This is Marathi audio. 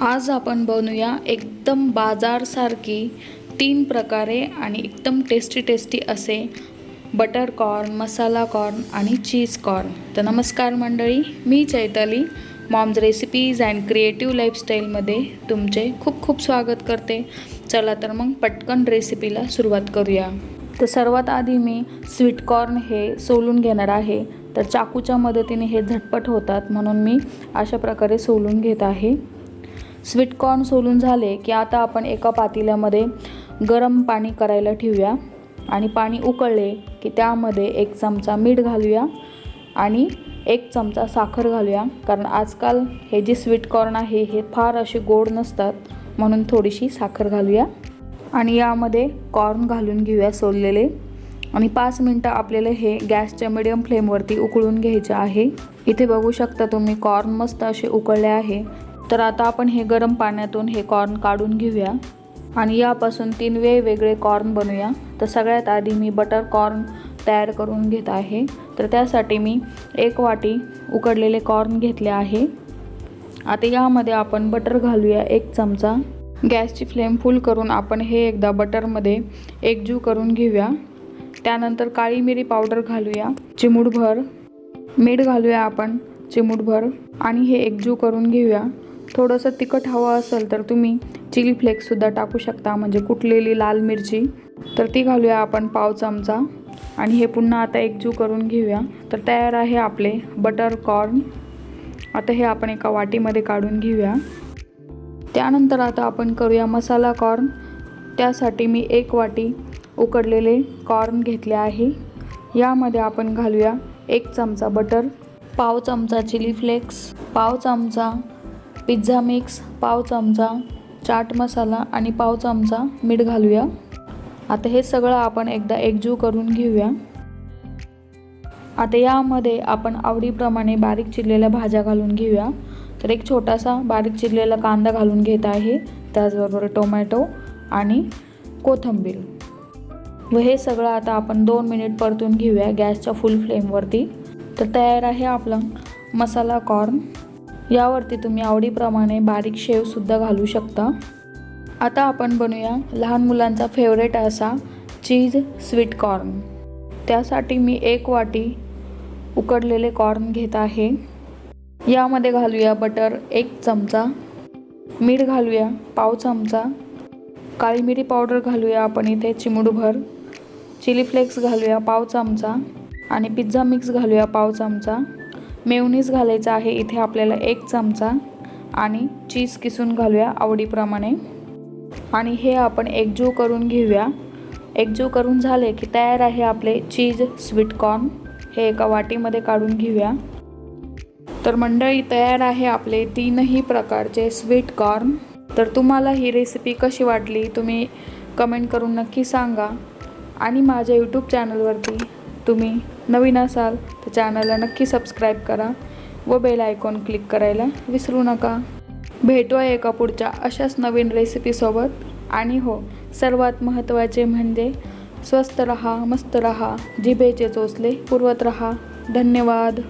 आज आपण बनवूया एकदम बाजारसारखी तीन प्रकारे आणि एकदम टेस्टी टेस्टी असे बटर कॉर्न मसाला कॉर्न आणि चीज कॉर्न तर नमस्कार मंडळी मी Chaitali. Moms recipes and creative लाईफस्टाईलमध्ये तुमचे खूप खूप स्वागत करते. चला तर मग पटकन रेसिपीला सुरुवात करूया. तर सर्वात आधी मी स्वीट कॉर्न हे सोलून घेणार आहे. तर चाकूच्या मदतीने हे झटपट होतात म्हणून मी अशा प्रकारे सोलून घेत आहे. स्वीट कॉर्न सोलून झाले की आता आपण एका पातेल्यामध्ये गरम पाणी करायला ठेवूया आणि पाणी उकळले की त्यामध्ये एक चमचा मीठ घालूया आणि एक चमचा साखर घालूया. कारण आजकाल हे जे स्वीट कॉर्न आहे हे फार असे गोड नसतात म्हणून थोडीशी साखर घालूया. आणि यामध्ये कॉर्न घालून घेऊया सोललेले. आणि पाच मिनटं आपल्याला हे गॅसच्या मिडियम फ्लेमवरती उकळून घ्यायचे आहे. इथे बघू शकता तुम्ही कॉर्न मस्त असे उकळले आहे. तर आता आपण हे गरम पाण्यातून हे कॉर्न काढून घेऊया. आणि यापासून तीन वेगवेगळे कॉर्न बनवूया. तर सगळ्यात आधी मी बटर कॉर्न तयार करून घेत आहे. तर त्यासाठी मी एक वाटी उकडलेले कॉर्न घेतले आहे. आता यामध्ये आपण बटर घालूया एक चमचा. गॅसची फ्लेम फुल करून आपण हे एकदा बटरमध्ये एकजीव करून घेऊया. त्यानंतर काळी मिरी पावडर घालूया. चिमूटभर. मीठ घालूया आपण चिमूटभर. आणि हे एकजीव करून घेऊया. थोडंसं तिखट हवं असेल तर तुम्ही चिली फ्लेक्ससुद्धा टाकू शकता म्हणजे कुटलेली लाल मिरची. तर ती घालूया आपण पाव चमचा. आणि हे पुन्हा आता एकजू करून घेऊया. तर तयार आहे आपले बटर कॉर्न. आता हे आपण एका वाटीमध्ये काढून घेऊया. त्यानंतर आता आपण करूया मसाला कॉर्न. त्यासाठी मी एक वाटी उकडलेले कॉर्न घेतले आहे. यामध्ये आपण घालूया एक चमचा बटर पाव चमचा चिली फ्लेक्स पाव चमचा पिझ्झा मिक्स पाव चमचा चाट मसाला आणि पाव चमचा मीठ घालूया. आता हे सगळं आपण एकदा एकजीव करून घेऊया. आता यामध्ये आपण आवडीप्रमाणे बारीक चिरलेल्या भाज्या घालून घेऊया. तर एक छोटासा बारीक चिरलेला कांदा घालून घेत आहे. त्याचबरोबर टोमॅटो आणि कोथिंबीर. व हे सगळं आता आपण दोन मिनिट परतून घेऊया गॅसच्या फुल फ्लेमवरती. तर तयार आहे आपला मसाला कॉर्न. यावरती तुम्ही आवडीप्रमाणे बारीक शेवसुद्धा घालू शकता. आता आपण बनवूया लहान मुलांचा फेवरेट असा चीज स्वीट कॉर्न त्यासाठी मी एक वाटी उकडलेले कॉर्न घेत आहे. यामध्ये घालूया बटर एक चमचा. मीठ घालूया पाव चमचा. काळी मिरी पावडर घालूया आपण इथे चिमूटभर. चिली फ्लेक्स घालूया पाव चमचा. आणि पिझ्झा मिक्स घालूया पाव चमचा. मेवनीस घालायचा आहे. इथे आपल्याला एक चमचा आणि चीज किसून घालूया आवडीप्रमाणे. आणि हे आपण एकजीव करून घेऊया. एकजीव करून झाले की तयार आहे आपले चीज स्वीटकॉर्न हे एका वाटीमध्ये काढून घेऊया. तर मंडळी तयार आहे आपले तीनही प्रकारचे स्वीटकॉर्न तर तुम्हाला ही रेसिपी कशी वाटली तुम्ही कमेंट करून नक्की सांगा. आणि माझ्या यूट्यूब चॅनलवरती तुम्ही नवीन असाल तर चॅनलला नक्की सबस्क्राईब करा व बेल आयकॉन क्लिक करायला विसरू नका. भेटूया एका पुढच्या अशाच नवीन रेसिपीसोबत आणि हो सर्वात महत्त्वाचे म्हणजे स्वस्त रहा मस्त रहा जिभेचे चोचले पुरवत रहा. धन्यवाद.